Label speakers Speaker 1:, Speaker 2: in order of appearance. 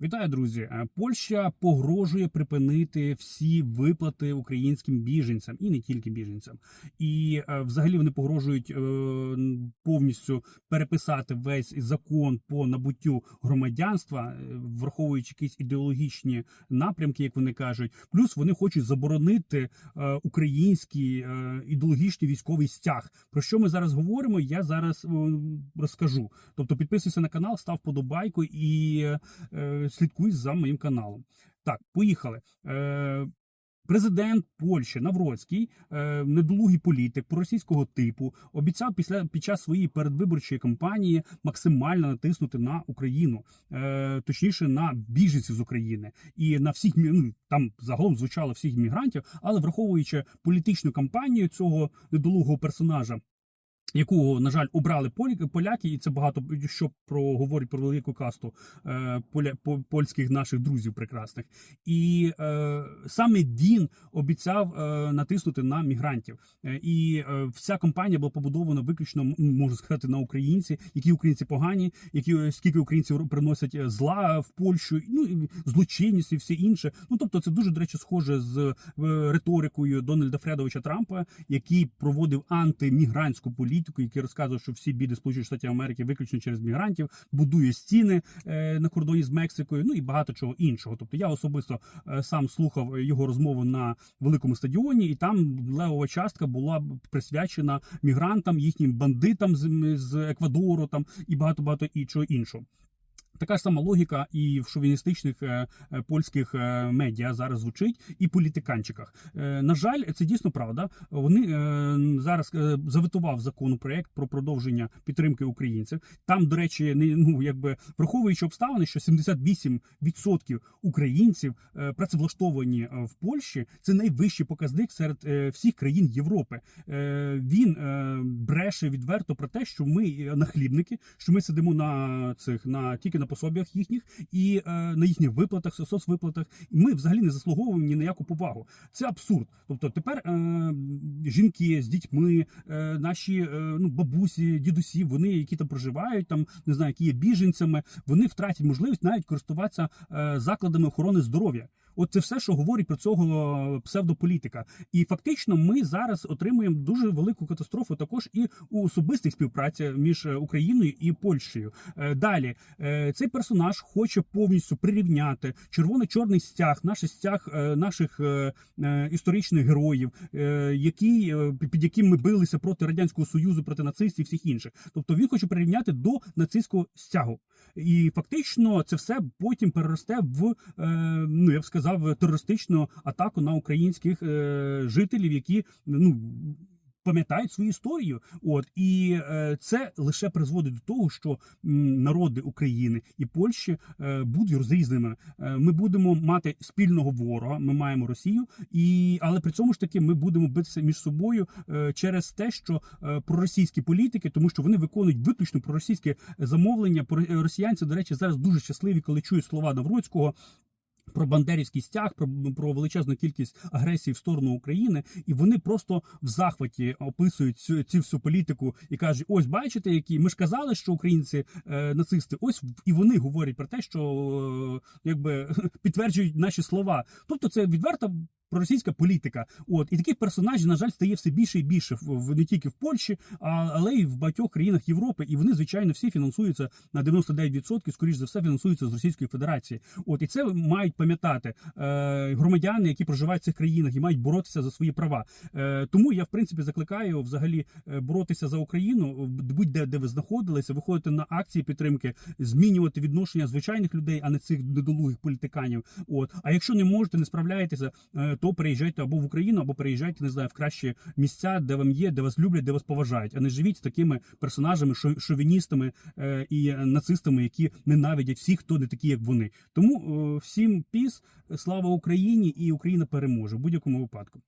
Speaker 1: Вітаю, друзі. Е, Польща погрожує припинити всі виплати українським біженцям і не тільки біженцям. І е, взагалі вони погрожують е, повністю переписати весь закон по набуттю громадянства, враховуючи якісь ідеологічні напрямки, як вони кажуть. Плюс вони хочуть заборонити український ідеологічний військовий стяг. Про що ми зараз говоримо? Я зараз розкажу. Тобто підписуйся на канал, став подобайку і. Е, слідкуй за моїм каналом. Так, поїхали. Е, Президент Польщі Навроцький, е, недолугий політик проросійського типу, обіцяв після під час своєї передвиборчої кампанії максимально натиснути на Україну, точніше на біженців з України і на всіх ну, там загалом звучало всіх мігрантів, але враховуючи політичну кампанію цього недолугого персонажа. Якого, на жаль, обрали поляки, і це багато що про говорить про велику касту е, поля, по, польських наших друзів прекрасних. І е, саме він обіцяв е, натиснути на мігрантів. Е, і е, вся кампанія була побудована виключно, м, можна сказати, на українці, які українці погані, які е, скільки українців приносять е, зла в Польщу, ну і злочинність і все інше. Ну тобто, це дуже до речі, схоже з е, риторикою Дональда Фредовича Трампа, який проводив антимігрантську політику, який розказував, що всі біди Сполучених Штатів Америки виключно через мігрантів, будує стіни е, на кордоні з Мексикою, ну і багато чого іншого. Тобто я особисто е, сам слухав його розмову на великому стадіоні, і там левова частка була присвячена мігрантам, їхнім бандитам з, з Еквадору, там і багато багато і чого іншого. Така сама логіка і в шовіністичних е, е, польських е, медіа зараз звучить, і політиканчиках. На жаль, це дійсно правда. Вони зараз заветував законопроект про продовження підтримки українців. Там, до речі, не ну якби враховуючи обставини, що 78% українців працевлаштовані в Польщі. Це найвищий показник серед всіх країн Європи. Він бреше відверто про те, що ми нахлібники, що ми сидимо на цих на тільки на пособіях їхніх і е, на їхніх виплатах, соцвиплатах. Ми взагалі не заслуговуємо ні на яку повагу. Це абсурд. Тобто, тепер е, жінки з дітьми, е, наші е, ну бабусі, дідусі, вони які там проживають, там не знаю, які є біженцями, вони втратять можливість навіть користуватися е, закладами охорони здоров'я. От це все, що говорить про цього псевдополітика. І фактично ми зараз отримуємо дуже велику катастрофу також і у особистих співпраці між е, Україною і Польщею. Е, Далі е, цей персонаж хоче повністю прирівняти червоно-чорний стяг, наш стяг е, наших е, е, історичних героїв, е, які, е, під яким ми билися проти радянського союзу, проти нацистів і всіх інших. Тобто він хоче прирівняти до нацистського стягу. І фактично це все потім переросте в е, ну я б сказав терористичну атаку на українських е, жителів, які ну. Пам'ятають свою історію, от і е, це лише призводить до того, що м, народи України і Польщі е, будуть розрізненими. Е, ми будемо мати спільного ворога. Ми маємо Росію, і але при цьому ж таки ми будемо битися між собою е, через те, що е, проросійські політики, тому що вони виконують виключно проросійське замовлення. Про- е, Росіянці, до речі, зараз дуже щасливі, коли чують слова Навроцького. Про бандерівський стяг, про, про величезну кількість агресії в сторону України, і вони просто в захваті описують цю, цю всю політику і кажуть: ось бачите, які ми ж казали, що українці е, нацисти. Ось і вони говорять про те, що е, якби підтверджують наші слова. Тобто, це відверта проросійська політика. От і таких персонажів, на жаль, стає все більше і більше в, не тільки в Польщі, а але й в багатьох країнах Європи. І вони, звичайно, всі фінансуються на 99%, скоріш за все, фінансуються з Російської Федерації. От і це мають пам'ятати е, громадяни, які проживають в цих країнах і мають боротися за свої права. Е, тому я в принципі закликаю взагалі е, боротися за Україну, будь-де де ви знаходилися, виходити на акції підтримки, змінювати відношення звичайних людей, а не цих недолугих політиканів. От а якщо не можете, не справляєтеся, е, то приїжджайте або в Україну, або приїжджайте, не знаю, в кращі місця, де вам є, де вас люблять, де вас поважають, а не живіть з такими персонажами, шо- шовіністами е, і нацистами, які ненавидять всіх, хто не такі, як вони. Тому е, всім піс, слава Україні, і Україна переможе в будь-якому випадку.